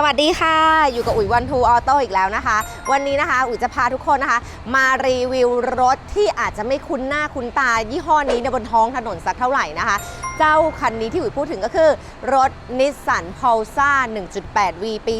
สวัสดีค่ะ อยู่กับอุ๋ยวันทูออโต้อีกแล้วนะคะ วันนี้นะคะ อุ๋ยจะพาทุกคนนะคะ มารีวิวรถที่อาจจะไม่คุ้นหน้าคุ้นตา ยี่ห้อนี้ในบนท้องถนนสักเท่าไหร่นะคะ เจ้าคันนี้ที่อุ๋ยพูดถึงก็คือ รถนิสสันพ u ลซ่า 1.8V ปี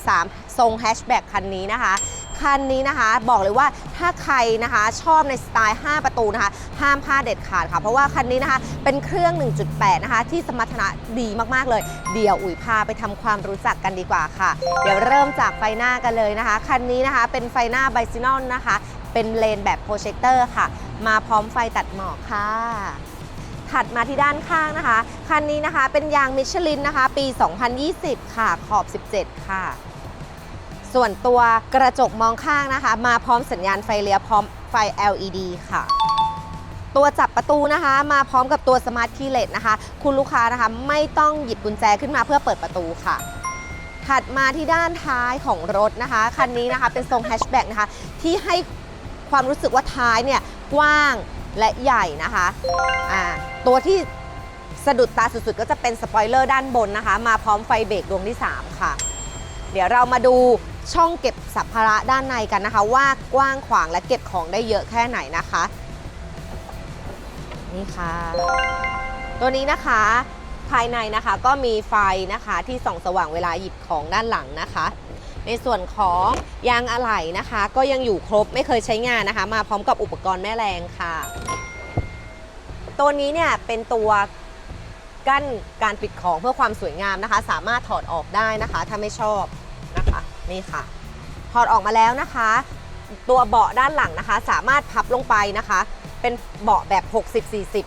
2013 ทรงแฮชแบ็กคันนี้นะคะ คันนี้นะคะบอกเลยว่าถ้าใครนะคะชอบในสไตล์ 5 ประตูนะคะห้ามพลาดเด็ดขาดค่ะ เพราะว่าคันนี้นะคะเป็นเครื่อง 1.8 นะคะ ที่สมรรถนะดีมากๆเลย เดี๋ยวอุ๋ยพาไปทำความรู้จักกันดีกว่าค่ะ เดี๋ยวเริ่มจากไฟหน้ากันเลยนะคะ คันนี้นะคะเป็นไฟหน้าไบซินอลนะคะ เป็นเลนแบบโปรเจคเตอร์ค่ะ มาพร้อมไฟตัดหมอกค่ะถัดมาที่ด้านข้างนะคะ คันนี้นะคะเป็นยางมิชลินนะคะ ปี 2020 ค่ะ ขอบ 17 ค่ะ ส่วนตัวกระจกมองข้างนะคะ มาพร้อมสัญญาณไฟเลี้ยวพร้อมไฟ LED ค่ะ ตัวจับประตูนะคะ มาพร้อมกับตัวสมาร์ทคีย์เลสนะคะ คุณลูกค้านะคะไม่ต้องหยิบกุญแจขึ้นมาเพื่อเปิดประตูค่ะถัดมาที่ด้านท้ายของรถนะคะ คันนี้นะคะเป็นทรงแฮชแบ็กนะคะ ที่ให้ความรู้สึกว่าท้ายเนี่ยกว้างและใหญ่นะคะอ่าตัวที่สะดุดตาสุดๆ ก็จะเป็นสปอยเลอร์ด้านบนนะคะ มาพร้อมไฟเบรกดวงที่ 3 ค่ะ เดี๋ยวเรามาดู ช่องเก็บสัมภาระด้านในกันนะคะ ว่ากว้างขวางและเก็บของได้เยอะแค่ไหนนะคะ นี่ค่ะ ตัวนี้นะคะภายในนะคะก็มีไฟนะคะที่ส่องสว่างเวลาหยิบของด้านหลังนะคะ ในส่วนของยางอะไหล่นะคะ ก็ยังอยู่ครบไม่เคยใช้งานนะคะ มาพร้อมกับอุปกรณ์แม่แรงค่ะ ตัวนี้เนี่ยเป็นตัวกั้นการปิดของเพื่อความสวยงามนะคะ สามารถถอดออกได้นะคะ ถ้าไม่ชอบ นี่ค่ะ ถอดออกมาแล้วนะคะ ตัวเบาะด้านหลังนะคะ สามารถพับลงไปนะคะ เป็นเบาะแบบ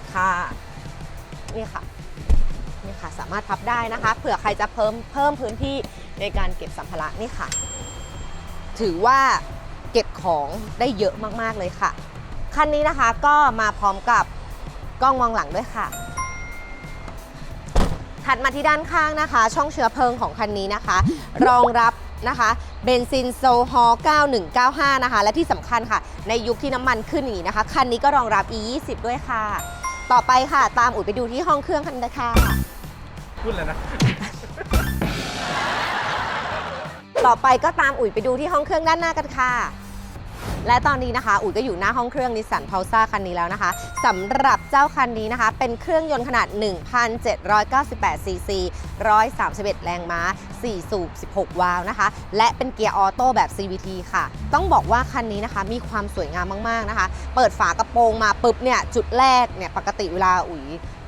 60-40 ค่ะ นี่ค่ะ นี่ค่ะ สามารถพับได้นะคะ เผื่อใครจะเพิ่มเพิ่มพื้นที่ในการเก็บสัมภาระนี่ค่ะ ถือว่าเก็บของได้เยอะมากๆเลยค่ะ คันนี้นะคะก็มาพร้อมกับกล้องมองหลังด้วยค่ะ ถัดมาที่ด้านข้างนะคะ ช่องเชื้อเพลิงของคันนี้นะคะ รองรับ นะคะเบนซินโซฮอล์9195 นะคะ และที่สำคัญค่ะ ในยุคที่น้ำมันขึ้นอย่างนี้นะคะ คันนี้ก็รองรับ E20 ด้วยค่ะ ต่อไปค่ะ ตามอุ๋ยไปดูที่ห้องเครื่องกันเลยค่ะพูดแล้วนะ ต่อไปก็ตามอุ๋ยไปดูที่ห้องเครื่องด้านหน้ากันค่ะ และตอนนี้นะคะอุ๋ยก็อยู่หน้าห้องเครื่องนิสสันพาวซ่าคันนี้แล้วนะคะสำหรับเจ้าคันนี้นะคะ เป็นเครื่องยนต์ขนาด 1,798 ซีซี 131 แรงม้า 4 สูบ 16 วาล์วนะคะ และเป็นเกียร์ออโต้แบบ CVT ค่ะ ต้องบอกว่าคันนี้นะคะมีความสวยงามมาก ๆ นะคะ เปิดฝากระโปรงมาปุ๊บเนี่ย จุดแรกเนี่ย ปกติเวลาอุ๋ย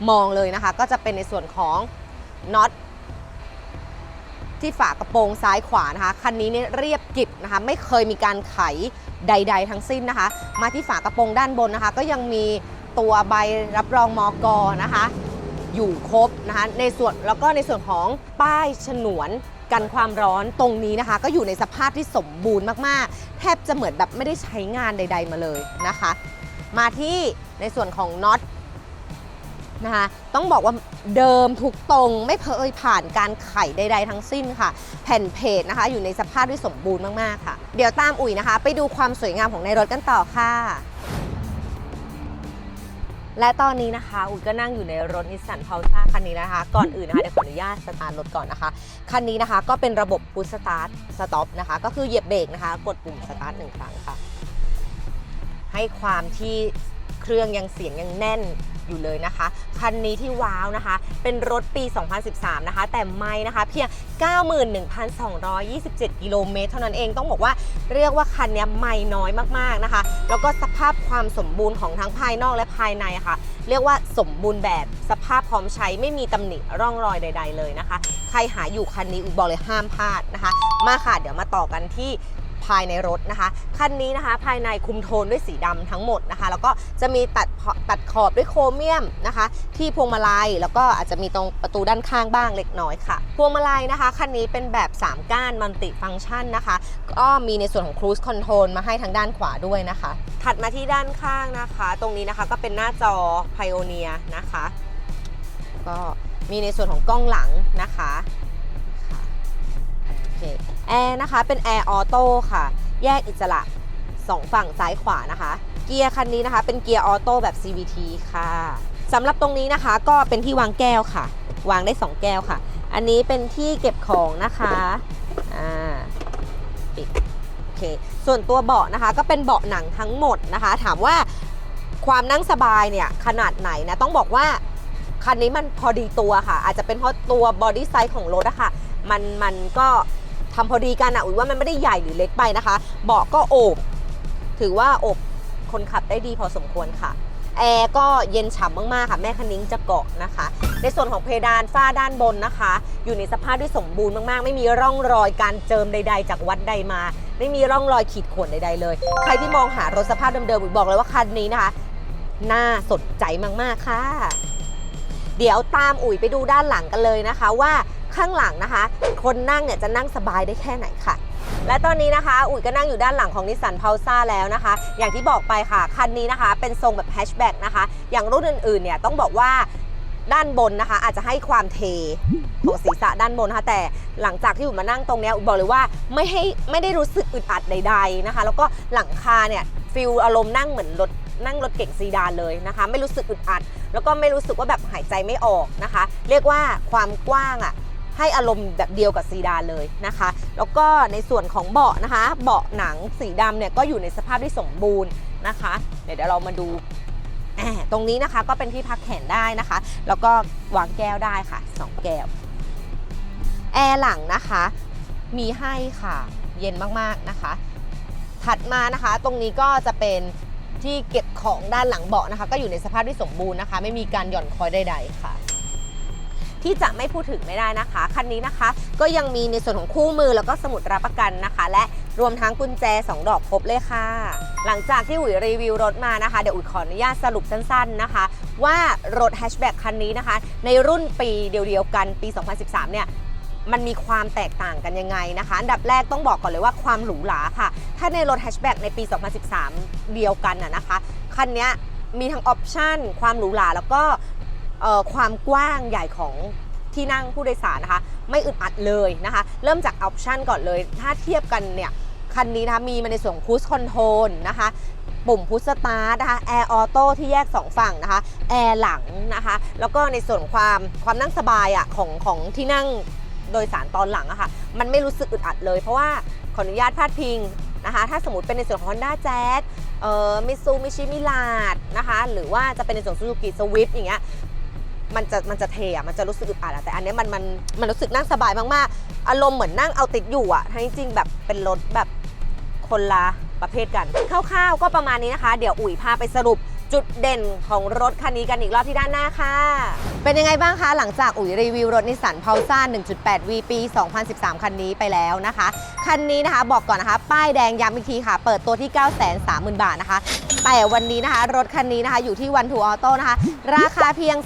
มองเลยนะคะ ก็จะเป็นในส่วนของน็อต ที่ฝากระโปรงซ้ายขวานะคะ คันนี้เนี่ยเรียบกริบนะคะ ไม่เคยมีการไขใด ๆ ทั้งสิ้นนะคะ มาที่ฝากระโปรงด้านบนนะคะ ก็ยังมีตัวใบรับรองมอกอนะคะ อยู่ครบนะคะ ในส่วนแล้วก็ในส่วนของป้ายฉนวนกันความร้อนตรงนี้นะคะ ก็อยู่ในสภาพที่สมบูรณ์มากๆ แทบจะเหมือนแบบไม่ได้ใช้งานใด ๆ มาเลยนะคะ มาที่ในส่วนของน็อต นะคะต้องบอกว่าเดิมทุกตรงไม่เคยผ่านการไขใด ๆ ทั้งสิ้นค่ะ แผ่นเพจนะคะ อยู่ในสภาพที่สมบูรณ์มาก ๆ ค่ะ เดี๋ยวตามอุ๋ยนะคะ ไปดูความสวยงามของในรถกันต่อค่ะ และตอนนี้นะคะ อุ๋ยก็นั่งอยู่ในรถนิสสันพาวซ่าคันนี้นะคะ ก่อนอื่นนะคะเดี๋ยวขออนุญาตสตาร์ทรถก่อนนะคะ คันนี้นะคะก็เป็นระบบพุชสตาร์ทสต็อปนะคะ ก็คือเหยียบเบรกนะคะ กดปุ่มสตาร์ทหนึ่งครั้งค่ะ ให้ความที่เครื่องยังเสียงยังแน่น อยู่เลยนะคะ คันนี้ที่ว้าวนะคะ เป็นรถปี 2013 นะคะ แต่ไม่นะคะ เพียง 91,227 กิโลเมตรเท่านั้นเองต้องบอกว่าเรียกว่าคันนี้ไม่น้อยมากๆนะคะ แล้วก็สภาพความสมบูรณ์ของทั้งภายนอกและภายในะค่ะ เรียกว่าสมบูรณ์แบบสภาพพร้อมใช้ไม่มีตำหนิร่องรอยใด ๆ เลยนะคะ ใครหาอยู่คันนี้อุบอกเลยห้ามพลาดนะคะ มาค่ะเดี๋ยวมาต่อกันที่ ภายในรถนะคะ คันนี้นะคะภายในคุมโทนด้วยสีดำทั้งหมดนะคะ แล้วก็จะมีตัดตัดขอบด้วยโครเมียมนะคะ ที่พวงมาลัยแล้วก็อาจจะมีตรงประตูด้านข้างบ้างเล็กน้อยค่ะ พวงมาลัยนะคะคันนี้เป็นแบบ 3 ก้านมัลติฟังก์ชันนะคะ ก็มีในส่วนของ Cruise Control มาให้ทางด้านขวาด้วยนะคะ ถัดมาที่ด้านข้างนะคะ ตรงนี้นะคะก็เป็นหน้าจอ Pioneer นะคะ ก็มีในส่วนของกล้องหลังนะคะค่ะโอเค แอร์นะคะเป็นแอร์ออโต้ค่ะ แยกอิสระ 2 ฝั่งซ้ายขวานะคะ เกียร์คันนี้นะคะเป็นเกียร์ออโต้แบบ CVT ค่ะสำหรับตรงนี้นะคะก็เป็นที่วางแก้วค่ะ วางได้ 2 แก้วค่ะ อันนี้เป็นที่เก็บของนะคะอ่าปิดโอเคส่วนตัวเบาะนะคะ ก็เป็นเบาะหนังทั้งหมดนะคะ ถามว่าความนั่งสบายเนี่ยขนาดไหนนะต้องบอกว่าคันนี้มันพอดีตัวค่ะ อาจจะเป็นเพราะตัวบอดี้ไซส์ของรถอะค่ะ มันมันก็ ทำพอดีกันอะอุ๋ยว่ามันไม่ได้ใหญ่หรือเล็กไปนะคะ เบาะก็โอบถือว่าโอบคนขับได้ดีพอสมควรค่ะแอร์ก็เย็นฉ่ำมากๆค่ะแม่คันนิ้งจะเกาะนะคะ ในส่วนของเพดานฝ้าด้านบนนะคะ อยู่ในสภาพที่สมบูรณ์มากๆ ไม่มีร่องรอยการเจิมใด ๆ จากวัดใดมา ไม่มีร่องรอยขีดข่วนใด ๆ เลย ใครที่มองหารถสภาพเดิมๆอุ๋ยบอกเลยว่าคันนี้นะคะน่าสนใจมากๆค่ะ เดี๋ยวตามอุ๋ยไปดูด้านหลังกันเลยนะคะว่า ข้างหลังนะคะ คนนั่งเนี่ยจะนั่งสบายได้แค่ไหนค่ะ และตอนนี้นะคะ อุ๋ยก็นั่งอยู่ด้านหลังของนิสสันพาวซ่าแล้วนะคะ อย่างที่บอกไปค่ะ คันนี้นะคะเป็นทรงแบบแฮชแบ็กนะคะ อย่างรุ่นอื่นๆเนี่ยต้องบอกว่าด้านบนนะคะ อาจจะให้ความเทของศีรษะด้านบนนะคะแต่หลังจากที่อุ๋ยมานั่งตรงนี้อุ๋ยบอกเลยว่าไม่ให้ไม่ได้รู้สึกอึดอัดใด ๆนะคะ แล้วก็หลังคาเนี่ยฟิลอารมณ์นั่งเหมือนรถนั่งรถเก่งซีดานเลยนะคะ ไม่รู้สึกอึดอัด แล้วก็ไม่รู้สึกว่าแบบหายใจไม่ออกนะคะ เรียกว่าความกว้างอะ ให้อารมณ์แบบเดียวกับซีดานเลยนะคะ แล้วก็ในส่วนของเบาะนะคะ เบาะหนังสีดำเนี่ยก็อยู่ในสภาพที่สมบูรณ์นะคะ เดี๋ยวเรามาดูตรงนี้นะคะก็เป็นที่พักแขนได้นะคะ แล้วก็วางแก้วได้ค่ะ2แก้วแอร์หลังนะคะ มีให้ค่ะ เย็นมากๆนะคะ ถัดมานะคะ ตรงนี้ก็จะเป็นที่เก็บของด้านหลังเบาะนะคะ ก็อยู่ในสภาพที่สมบูรณ์นะคะ ไม่มีการหย่อนคอยใดๆค่ะ ที่จะไม่พูดถึงไม่ได้นะคะ คันนี้นะคะ ก็ยังมีในส่วนของคู่มือแล้วก็สมุดรับประกันนะคะ และรวมทั้งกุญแจ 2 ดอกครบเลยค่ะ หลังจากที่อุ๋ยรีวิวรถมานะคะเดี๋ยวอุ๋ยขออนุญาตสรุปสั้นๆนะคะ ว่ารถแฮชแบ็กคันนี้นะคะ ในรุ่นปีเดียวๆกันปี 2013 เนี่ยมันมีความแตกต่างกันยังไงนะคะ อันดับแรกต้องบอกก่อนเลยว่าความหรูหราค่ะ ถ้าในรถแฮชแบ็กในปี 2013 เดียวกันน่ะนะคะ คันนี้มีทั้งออปชันความหรูหราแล้วก็ ความกว้างใหญ่ของที่นั่งผู้โดยสารนะคะ ไม่อึดอัดเลยนะคะ เริ่มจากออปชันก่อนเลย ถ้าเทียบกันเนี่ย คันนี้นะคะมีมาในส่วนคูสคอนโทรลนะคะ ปุ่มพุชสตาร์ทนะคะแอร์ออโต้ที่แยก 2 ฝั่งนะคะแอร์หลังนะคะ แล้วก็ในส่วนความความนั่งสบายอะของของที่นั่งโดยสารตอนหลังอะค่ะ มันไม่รู้สึกอึดอัดเลย เพราะว่าขออนุญาตพาดพิงนะคะ ถ้าสมมติเป็นในส่วนของ Honda Jazz เอ่อมิซูมิชิมิลาดนะคะ หรือว่าจะเป็นในส่วนซูซูกิสวิฟอย่างเงี้ย มันจะมันจะเทอะมันจะรู้สึกอึดอัดอะแต่อันเนี้ยมันมันมันรู้สึกนั่งสบายมากๆ อารมณ์เหมือนนั่งเอาติดอยู่อะทั้งจริงแบบเป็นรถแบบคนละประเภทกันคร่าวๆก็ประมาณนี้นะคะ เดี๋ยวอุ๋ยพาไปสรุป จุดเด่นของรถคันนี้กันอีกรอบที่ด้านหน้าค่ะ เป็นยังไงบ้างคะ หลังจากอุ๋ยรีวิวรถนิสสันพาวซ่า 1.8 V ปี 2013 คันนี้ไปแล้วนะคะ คันนี้นะคะบอกก่อนนะคะ ป้ายแดงย้ำอีกทีค่ะ เปิดตัวที่ 930,000 บาทนะคะ แต่วันนี้นะคะ รถคันนี้นะคะอยู่ที่วันทูออโต้นะคะ ราคาเพียง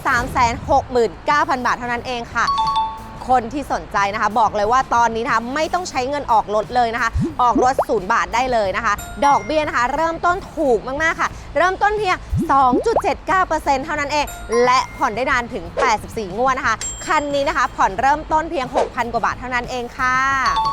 369,000 บาทเท่านั้นเองค่ะ คนที่สนใจนะคะ บอกเลยว่าตอนนี้นะคะไม่ต้องใช้เงินออกรถเลยนะคะ ออกรถศูนย์บาทได้เลยนะคะ ดอกเบี้ยนะคะ เริ่มต้นถูกมากๆค่ะ เริ่มต้นเพียง 2.79%เท่านั้นเอง และผ่อนได้นานถึง 84 งวดนะคะ คันนี้นะคะ ผ่อนเริ่มต้นเพียง 6,000 กว่าบาทเท่านั้นเองค่ะ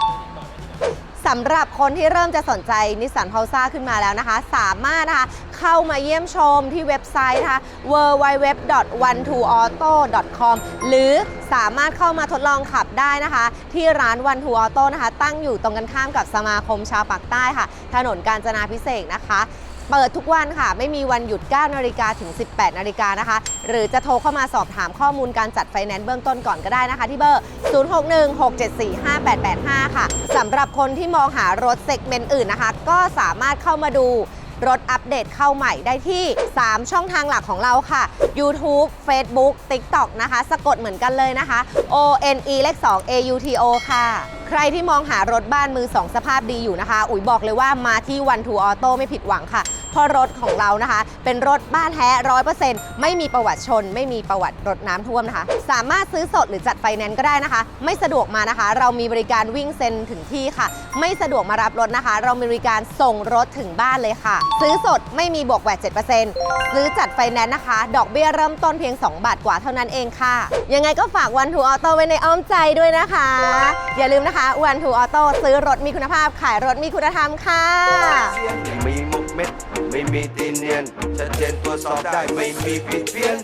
สำหรับคนที่เริ่มจะสนใจนิสสันพาวซ่าขึ้นมาแล้วนะคะ สามารถนะคะเข้ามาเยี่ยมชมที่เว็บไซต์นะคะ www.12auto.com หรือสามารถเข้ามาทดลองขับได้นะคะ ที่ร้าน One to Auto นะคะ ตั้งอยู่ตรงกันข้ามกับสมาคมชาวปากใต้ค่ะ ถนนกาญจนาพิเศษนะคะ เปิดทุกวันค่ะ ไม่มีวันหยุด 9 นาฬิกาถึง 18 นาฬิกานะคะ หรือจะโทรเข้ามาสอบถามข้อมูลการจัดไฟแนนซ์เบื้องต้นก่อนก็ได้นะคะ ที่เบอร์ 0616745885 ค่ะสำหรับคนที่มองหารถเซกเมนต์อื่นนะคะ ก็สามารถเข้ามาดูรถอัปเดตเข้าใหม่ได้ที่ 3 ช่องทางหลักของเราค่ะ YouTube Facebook TikTok นะคะ สะกดเหมือนกันเลยนะคะ O N E เลข2 A U T O ค่ะ ใครที่มองหารถบ้านมือ2สภาพดีอยู่นะคะ อุ๋ยบอกเลยว่ามาที่ One to Auto ไม่ผิดหวังค่ะ เพราะรถของเรานะคะ เป็นรถบ้านแท้ร้อยเปอร์เซ็นต์ไม่มีประวัติชน ไม่มีประวัติรถน้ำท่วมนะคะ สามารถซื้อสดหรือจัดไฟแนนซ์ก็ได้นะคะ ไม่สะดวกมานะคะ เรามีบริการวิ่งเซ็นถึงที่ค่ะ ไม่สะดวกมารับรถนะคะ เรามีบริการส่งรถถึงบ้านเลยค่ะ ซื้อสดไม่มีบวกแหวด7%ซื้อจัดไฟแนนซ์นะคะ ดอกเบี้ยเริ่มต้นเพียง 2 บาทกว่าเท่านั้นเองค่ะ ยังไงก็ฝากวันทูออโต้ไว้ในอ้อมใจด้วยนะคะ อย่าลืมนะคะวันทูออโต้ซื้อรถมีคุณภาพขายรถมีคุณธรรมค่ะ ไม่มีตีเนียนชัดเจนตรวจสอบได้ไม่มีผิดเพี้ยน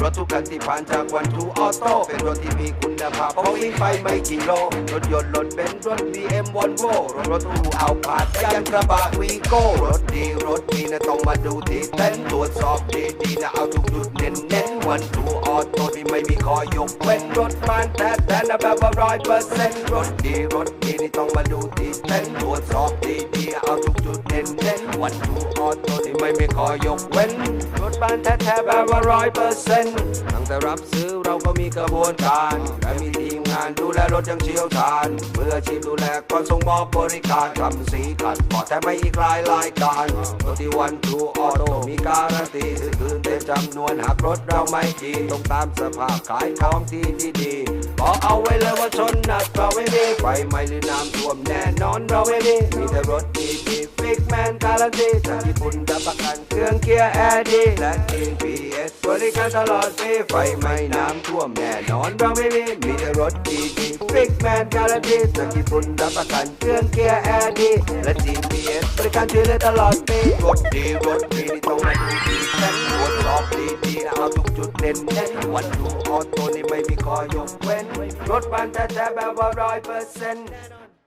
รถทุกคันที่ผ่านจากวันทูออโต้เป็นรถที่มีคุณภาพเพราะวิ่งไปไม่กี่โลรถยนต์รถเบนซ์รถ BM วอลโวรถรถตู้เอาผาดยันกระบะวีโก้รถดีรถดีนะต้องมาดูที่เต้นตรวจสอบดีดีนะเอาทุกจุดเน้นเน้นวันทูออโต้ที่ไม่มีคอยยกเว้นรถมันแท้แท้นะแบบว่าร้อยเปอร์เซ็นต์รถดีรถดีนี่ต้องมาดูที่เต้นตรวจสอบดีดีเอาทุกจุดเน้นเน้นวันทูออโต้ที่ไม่มีคอยกเว้นรถบ้านแท้แท้ๆแบบว่าร้อยเปอร์เซ็นต์ตั้งแต่รับซื้อเราก็มีกระบวนการและมีทีมงานดูแลรถอยังเชี่ยวชาญเพื่อชีพดูแลก่อนส่งมอบบริการทำสีขัดปอดแต่ไม่อีกลายรายการรถที่วันทูออโต้มีการันตีซื้อคืนเต็มจำนวนหากรถเราไม่ดีต้องตามสภาพขายของที่ดีๆบอกเอาไว้เลยว่าชนหนักเราไม่มีไฟไหม้หรือน้ำท่วมแน่นอนเราไม่มีมีแต่รถดีๆ แมนการันตีจากญี่ปุ่นรับประกันเครื่องเกียร์แอร์ดีและ GPS บริการตลอดฟรีไฟไหม้น้ำท่วมแน่นอนเราไม่มีมีแต่รถดีๆฟิกแมนการันตีจากญี่ปุ่นรับประกันเครื่องเกียร์แอร์ดีและ GPS บริการช่วยเหลือตลอดฟรีรถดีรถดีนี่ต้องมาดูดีฉันตรวจสอบดีๆนะเอาทุกจุดเด่นเน้นวันดูออโต้นี่ไม่มีคอยยกเว้นรถบ้านแท้ๆแบบว่าร้อยเปอร์เซ็นต์